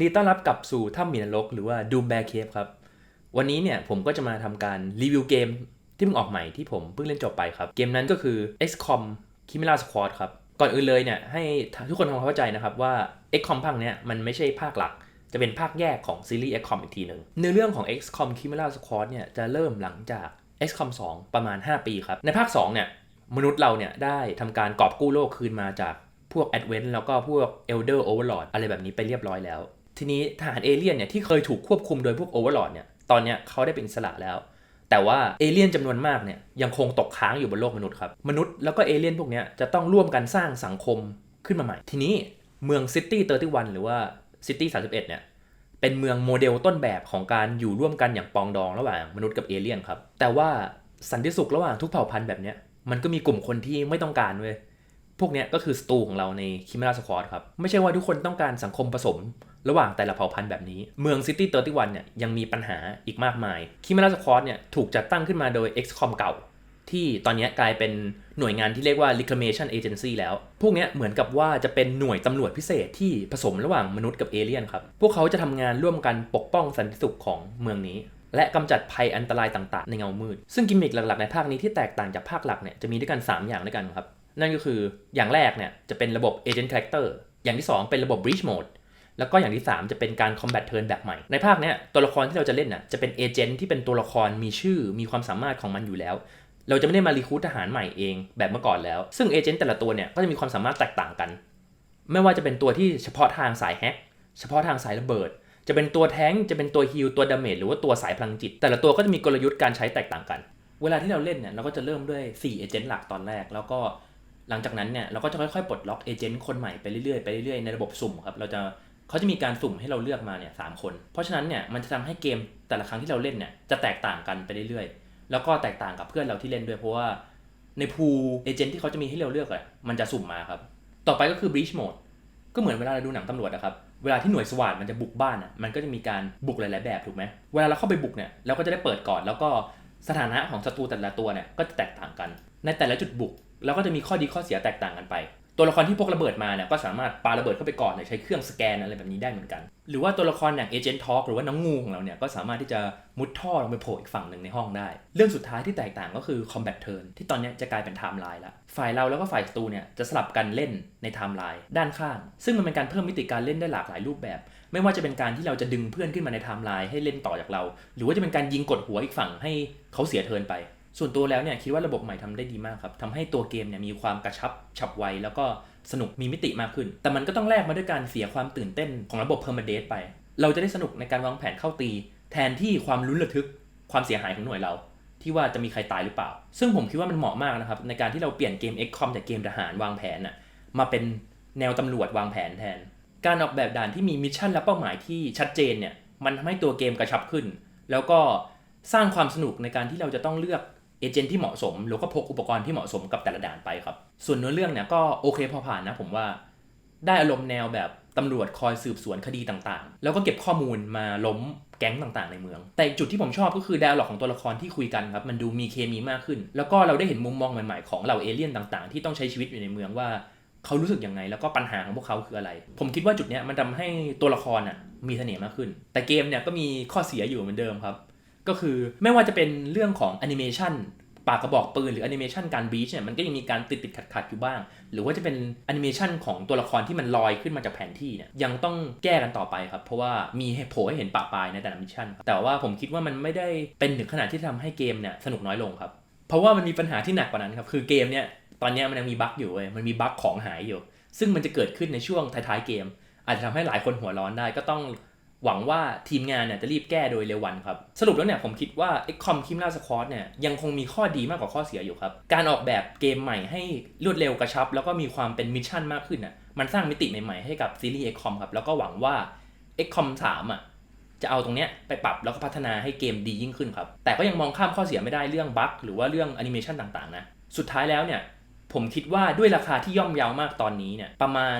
ดีต้อนรับกลับสู่ถ้ำหมีนรกหรือว่า Doom Bear Cave ครับ วันนี้เนี่ยผมก็จะมาทำการรีวิวเกมที่เพิ่งออกใหม่ที่ผมเพิ่งเล่นจบไปครับ เกมนั้นก็คือ XCOM Chimera Squad ครับ ก่อนอื่นเลยเนี่ยให้ทุกคนทำความเข้าใจนะครับว่า XCOM ภาคเนี้ยมันไม่ใช่ภาคหลัก จะเป็นภาคแยกของซีรีส์ XCOM อีกทีหนึ่งเนื้อเรื่องของ XCOM Chimera Squad เนี่ยจะเริ่มหลังจาก XCOM 2 ประมาณ 5 ปีครับ ในภาค2เนี่ยมนุษย์เราเนี่ยได้ทำการกอบกู้โลกคืนมาจากพวก Advent แล้วก็พวก Elder Overlord อะไรแบบนี้ไปเรียบร้อยแล้ว ทีนี้ทหารเอเลี่ยนเนี่ยที่เคยถูกควบคุมโดยพวก Overlord เนี่ยตอนเนี้ยเขาได้เป็นอิสระแล้ว แต่ว่าเอเลี่ยนจำนวนมากเนี่ยยังคงตกค้างอยู่บนโลกมนุษย์ครับมนุษย์แล้วก็เอเลี่ยนพวกเนี้ยจะต้องร่วมกันสร้างสังคมขึ้นมาใหม่ ทีนี้เมือง City 31หรือว่า City 31เนี่ยเป็นเมืองโมเดลต้นแบบของการอยู่ร่วมกันอย่างปองดองระหว่างมนุษย์กับเอเลี่ยนครับแต่ว่าสันติสุขระหว่างทุกเผ่าพันธุ์แบบเนี้ยมันก็มีกลุ่มคนที่ไม่ต้องการเว้ยพวกเนี้ยก็คือสตูของเราในคิมราสควอตครับไม่ใช่ว่าทุกคนต้องการสังคมผสม ระหว่างแต่ละเผ่าพันธุ์แบบนี้ เมืองซิตี้เตอร์ติวันเนี่ยยังมีปัญหาอีกมากมายคิมราสควอตเนี่ยถูกจัดตั้งขึ้นมาโดย XCOM เก่า ที่ตอนนี้กลายเป็นหน่วยงานที่เรียกว่า Reclamation Agency แล้ว พวกเนี้ยเหมือนกับว่าจะเป็นหน่วยตำรวจพิเศษที่ผสมระหว่างมนุษย์กับเอเลี่ยนครับ พวกเขาจะทำงานร่วมกันปกป้องสันติสุขของเมืองนี้ และกำจัดภัยอันตรายต่างๆ ในเงามืด ซึ่งกิมมิคหลักๆในภาคนี้ที่แตกต่างจากภาคหลักเนี่ยจะมีด้วยกัน 3 อย่างด้วยกันครับ นั่นก็คืออย่างแรกเนี่ยจะเป็นระบบ Agent Character อย่างที่ 2 เป็นระบบ Breach Mode แล้วก็อย่างที่ 3 จะเป็นการ Combat Turn แบบใหม่ ในภาคเนี้ยตัวละครที่เราจะเล่นน่ะจะเป็นเอเจนต์ที่เป็นตัวละครมีชื่อมีความสามารถของมันอยู่แล้ว เราจะไม่ได้มารีคูดทหารใหม่เองแบบเมื่อก่อนแล้ว ซึ่งเอเจนต์แต่ละตัวเนี่ยก็จะมีความสามารถแตกต่างกัน ไม่ว่าจะเป็นตัวที่เฉพาะทางสายแฮกเฉพาะทางสายระเบิด จะเป็นตัวแท้งจะเป็นตัวฮิลตัวดาเมจหรือว่าตัวสายพลังจิต แต่ละตัวก็จะมีกลยุทธ์การใช้แตกต่างกัน เวลาที่เราเล่นเนี่ยเราก็จะเริ่มด้วย4เอเจนต์หลักตอนแรกแล้วก็หลังจากนั้นเนี่ยเราก็จะค่อยๆปลดล็อกเอเจนต์คนใหม่ไปเรื่อยๆไปเรื่อยๆในระบบสุ่มครับเราจะ เขาจะมีการสุ่มให้เราเลือกมาเนี่ยสามคน เพราะฉะนั้นเนี่ยมันจะทำให้เกมแต่ละครั้งที่เราเล่นเนี่ยจะแตกต่างกันไปเรื่อยๆ แล้วก็แตกต่างกับเพื่อนเราที่เล่นด้วยเพราะว่าในพูเอเจนต์ที่เขาจะมีให้เราเลือกอะมันจะสุ่มมาครับ ต่อไปก็คือ breach mode ก็เหมือนเวลาเราดูหนังตำรวจนะครับ เวลาที่หน่วยสวาทมันจะบุกบ้านอะมันก็จะมีการบุกหลายๆแบบถูกไหมเวลาเราเข้าไปบุกเนี่ยเราก็จะได้เปิดก่อน แล้วก็สถานะของศัตรูแต่ละตัวเนี่ยก็จะแตกต่างกัน ในแต่ละจุดบุกเราก็จะมีข้อดีข้อเสียแตกต่างกันไป ตัวละครที่พกระเบิดมาเนี่ยก็สามารถปาระเบิดเข้าไปก่อนหรือใช้เครื่องสแกนอะไรแบบนี้ได้เหมือนกัน หรือว่าตัวละครอย่างเอเจนต์ทอกหรือว่าน้องงูของเราเนี่ยก็สามารถที่จะมุดท่อลงไปโผล่อีกฝั่งหนึ่งในห้องได้ เรื่องสุดท้ายที่แตกต่างก็คือ Combat Turn ที่ตอนนี้จะกลายเป็นไทม์ไลน์ละฝ่ายเราแล้วก็ฝ่ายศัตรูเนี่ยจะสลับกันเล่นในไทม์ไลน์ด้านข้าง ซึ่งมันเป็นการเพิ่มมิติการเล่นได้หลากหลายรูปแบบ ไม่ว่าจะเป็นการที่เราจะดึงเพื่อนขึ้นมาในไทม์ไลน์ให้เล่นต่อจากเรา หรือว่าจะเป็นการยิงกดหัวอีกฝั่งให้เขาเสียเทิร์นไป ส่วนตัวแล้วเนี่ยคิดว่าระบบใหม่ทำได้ดีมากครับทำให้ตัวเกมเนี่ยมีความกระชับฉับไวแล้วก็สนุกมีมิติมากขึ้น แต่มันก็ต้องแลกมาด้วยการเสียความตื่นเต้นของระบบ permadeath ไป เราจะได้สนุกในการวางแผนเข้าตี แทนที่ความลุ้นระทึกความเสียหายของหน่วยเรา ที่ว่าจะมีใครตายหรือเปล่า ซึ่งผมคิดว่ามันเหมาะมากนะครับในการที่เราเปลี่ยนเกม XCOM จากเกมทหารวางแผนน่ะมาเป็นแนวตำรวจวางแผนแทน การออกแบบด่านที่มีมิชชั่นและเป้าหมายที่ชัดเจนเนี่ยมันทำให้ตัวเกมกระชับขึ้น แล้วก็สร้างความสนุกในการที่เราจะต้องเลือก เอเจนต์ที่เหมาะสมแล้วก็พกอุปกรณ์ที่เหมาะสมกับแต่ละด่านไปครับ ส่วนเนื้อเรื่องเนี่ยก็โอเคพอผ่านนะผมว่า ได้อารมณ์แนวแบบตำรวจคอยสืบสวนคดีต่างๆ แล้วก็เก็บข้อมูลมาล้มแก๊งต่างๆ ในเมือง แต่จุดที่ผมชอบก็คือ d ด a l ล็อกของตัวละครที่คุยกันครับ มันดูมีเคมีมากขึ้น แล้วก็เราได้เห็นมุมมองใหม่ๆ ของเหล่าเอเลี่ยนต่างๆ ที่ต้องใช้ชีวิตอยู่ในเมืองว่าเขารู้สึกยังไง แล้วก็ปัญหาของพวกเขาคืออะไร ผมคิดว่าจุดเนี้ยมันทำให้ตัวละครอะมีเสน่ห์มากขึ้น แต่เกมเนี่ยก็มีข้อเสียอยู่เหมือนเดิมครับ ก็คือไม่ว่าจะเป็นเรื่องของแอนิเมชันปากกระบอกปืนหรือแอนิเมชันการบีชเนี่ยมันก็ยังมีการติดติดขัดขัดอยู่บ้าง หรือว่าจะเป็นแอนิเมชันของตัวละครที่มันลอยขึ้นมาจากแผนที่เนี่ยยังต้องแก้กันต่อไปครับ เพราะว่ามีให้โผล่ให้เห็นปะปลายในแต่ละมิชชั่นแต่ว่าผมคิดว่ามันไม่ได้เป็นถึงขนาดที่ทำให้เกมเนี่ยสนุกน้อยลงครับ เพราะว่ามันมีปัญหาที่หนักกว่านั้นครับคือเกมเนี่ยตอนนี้มันยังมีบั๊กอยู่เว้ยมันมีบั๊กของหายอยู่ ซึ่งมันจะเกิดขึ้นในช่วงท้ายๆเกม อาจจะทำให้หลายคนหัวร้อนได้ก็ต้อง หวังว่าทีมงานเนี่ยจะรีบแก้โดยเร็ววันครับ สรุปแล้วเนี่ยผมคิดว่า XCOM k i m n a Squad เนี่ยยังคงมีข้อดีมากกว่าข้อเสียอยู่ครับ การออกแบบเกมใหม่ให้รวดเร็วกระชับ แล้วก็มีความเป็นมิชชั่นมากขึ้นอะมันสร้างมิติใหม่ๆให้กับซีรีส์ XCOM ครับแล้วก็หวังว่า XCOM 3อะจะเอาตรงเนี้ยไปปรับแล้วก็พัฒนาให้เกมดียิ่งขึ้นครับ แต่ก็ยังมองข้ามข้อเสียไม่ได้เรื่องบั๊กหรือว่าเรื่องแอนิเมชันต่างๆนะสุดท้ายแล้วเนี่ยผมคิดว่าด้วยราคาที่ย่อมเยาวมากตอนนี้เนี่ยประมาณ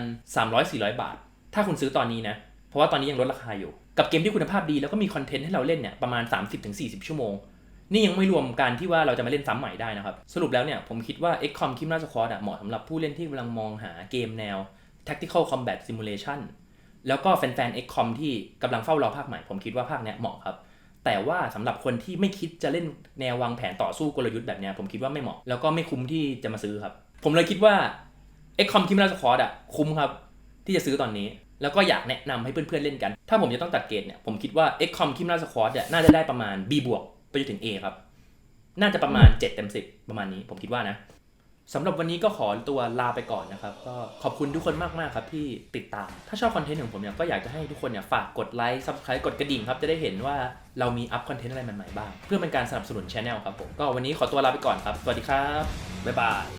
300-400 บาท ถ้าคุณซื้อตอนนี้นะ เพราะว่าตอนนี้ยังลดราคาอยู่ กับเกมที่คุณภาพดีแล้วก็มีคอนเทนต์ให้เราเล่นเนี่ยประมาณ 30-40 ชั่วโมง นี่ยังไม่รวมการที่ว่าเราจะมาเล่นซ้ำใหม่ได้นะครับ สรุปแล้วเนี่ยผมคิดว่า XCOM k i m n a Squad อะเหมาะสำหรับผู้เล่นที่กำลังมองหาเกมแนว Tactical Combat Simulation แล้วก็แฟนๆ XCOM ที่กำลังเฝ้ารอภาคใหม่ ผมคิดว่าภาคเนี้ยเหมาะครับ แต่ว่าสำหรับคนที่ไม่คิดจะเล่นแนววางแผนต่อสู้กลยุทธ์แบบเนี้ยผมคิดว่าไม่เหมาะ แล้วก็ไม่คุ้มที่จะมาซื้อครับ ผมเลยคิดว่า XCOM คิม a าสคอร์ดอะคุ้มครับที่จะซื้อตอนนี้ แล้วก็อยากแนะนำให้เพื่อนๆเล่นกัน ถ้าผมจะต้องตัดเกรดเนี่ยผมคิดว่า XCOM คิม a าสคอร์ดเนี่ยน่าจะได้ประมาณ B บวกไปจนถึง A ครับ น่าจะประมาณ 7 เต็ม 10 ประมาณนี้ผมคิดว่านะสำหรับวันนี้ก็ขอตัวลาไปก่อนนะครับ ก็ขอบคุณทุกคนมากๆครับที่ติดตาม ถ้าชอบคอนเทนต์ของผมเนี่ยก็อยากจะให้ทุกคนเนี่ยฝากกดไลค์ subscribe กดกระดิ่งครับ จะได้เห็นว่าเรามีอัพคอนเทนต์อะไรใหม่ๆบ้าง เพื่อเป็นการสนับสนุนช anel ครับผม ก็วันนี้ขอตัวลาไปก่อนครับ สวัสดีครับ บ๊ายบาย